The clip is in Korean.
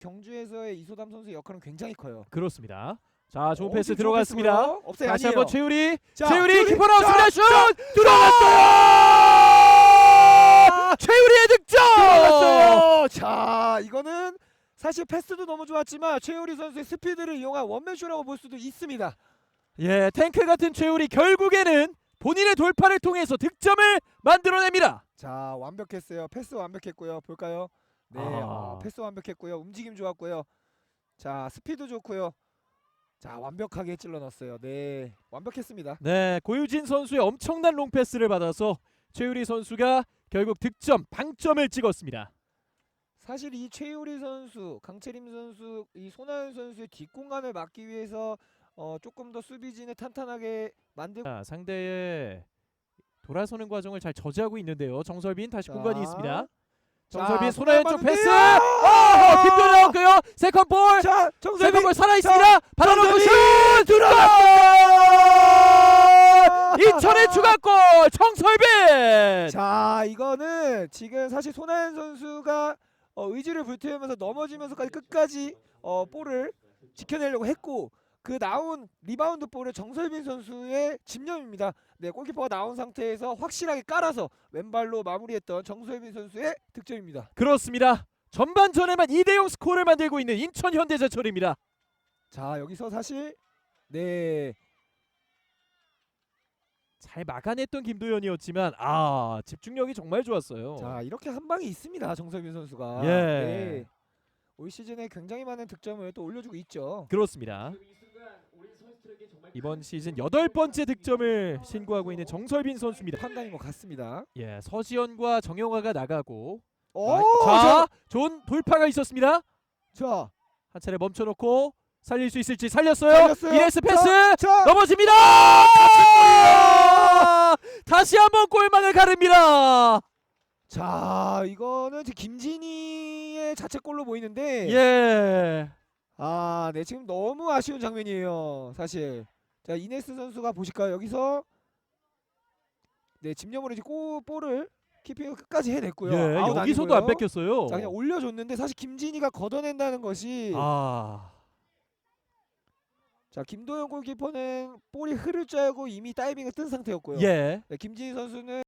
경주에서의 이소담 선수의 역할은 굉장히 커요. 그렇습니다. 자, 좋은 어, 패스 지금 들어갔습니다. 좋은 패스고요. 업사이드 다시 아니에요. 한번 최우리. 자, 최우리 키퍼 자, 나왔습니다. 슛 들어갔어요. 최우리의 득점. 들어갔어요. 자, 이거는 사실 패스도 너무 좋았지만 최우리 선수의 스피드를 이용한 원맨쇼라고 볼 수도 있습니다. 예, 탱크 같은 최우리 결국에는 본인의 돌파를 통해서 득점을 만들어냅니다. 자, 완벽했어요. 패스 완벽했고요. 볼까요? 네, 아. 어, 패스 완벽했고요. 움직임 좋았고요. 자, 스피드 좋고요. 자, 완벽하게 찔러 넣었어요. 네, 완벽했습니다. 네, 고유진 선수의 엄청난 롱패스를 받아서 최우리 선수가 결국 득점, 방점을 찍었습니다. 사실 이 최유리 선수, 강채림 선수, 이 손아윤 선수의 뒷공간을 막기 위해서 어, 조금 더 수비진을 탄탄하게 만들고 자, 상대의 돌아서는 과정을 잘 저지하고 있는데요. 정설빈 다시 자. 공간이 있습니다. 자, 정설빈 손아연 쪽 패스. 어, 김도 나왔고요. 세컨 볼. 자, 정세빈 세컨 볼 살아 있습니다. 받아놓고! 슛 들어갔어요. 인천의 추가골 정설빈. 자, 이거는 지금 사실 손아연 선수가 어, 의지를 불태우면서 넘어지면서까지 끝까지 어, 볼을 지켜내려고 했고 그 나온 리바운드 볼을 정설빈 선수의 집념입니다. 네, 골키퍼가 나온 상태에서 확실하게 깔아서 왼발로 마무리했던 정설빈 선수의 득점입니다. 그렇습니다. 전반전에만 2대0 스코어를 만들고 있는 인천 현대제철입니다. 자, 여기서 사실 네, 잘 막아냈던 김도현이었지만 아 집중력이 정말 좋았어요. 자 이렇게 한 방이 있습니다. 정설빈 선수가. 예. 네. 올 시즌에 굉장히 많은 득점을 또 올려주고 있죠. 그렇습니다. 이번 시즌 여덟 번째 득점을 신고하고 있는 정설빈 선수입니다. 판단인 것 같습니다. 예, 서지현과 정영화가 나가고 오, 아, 자, 좋은 돌파가 있었습니다. 자, 한 차례 멈춰놓고 살릴 수 있을지 살렸어요. 살렸어요. 이레스 패스 자, 넘어집니다. 다시 한번 골망을 가릅니다. 자, 이거는 지금 김진희의 자책골로 보이는데, 예. 아, 네 지금 너무 아쉬운 장면이에요. 사실. 자, 이네스 선수가 보실까요? 여기서 네 집념으로 이제 골 볼을 키핑을 끝까지 해냈고요. 예, 아웃 여기서도 안 아니고요. 뺏겼어요. 자, 그냥 올려줬는데 사실 김진희가 걷어낸다는 것이 아, 자 김도현 골키퍼는 볼이 흐를 줄 알고 이미 다이빙을 뜬 상태였고요. 예. 네, 김진희 선수는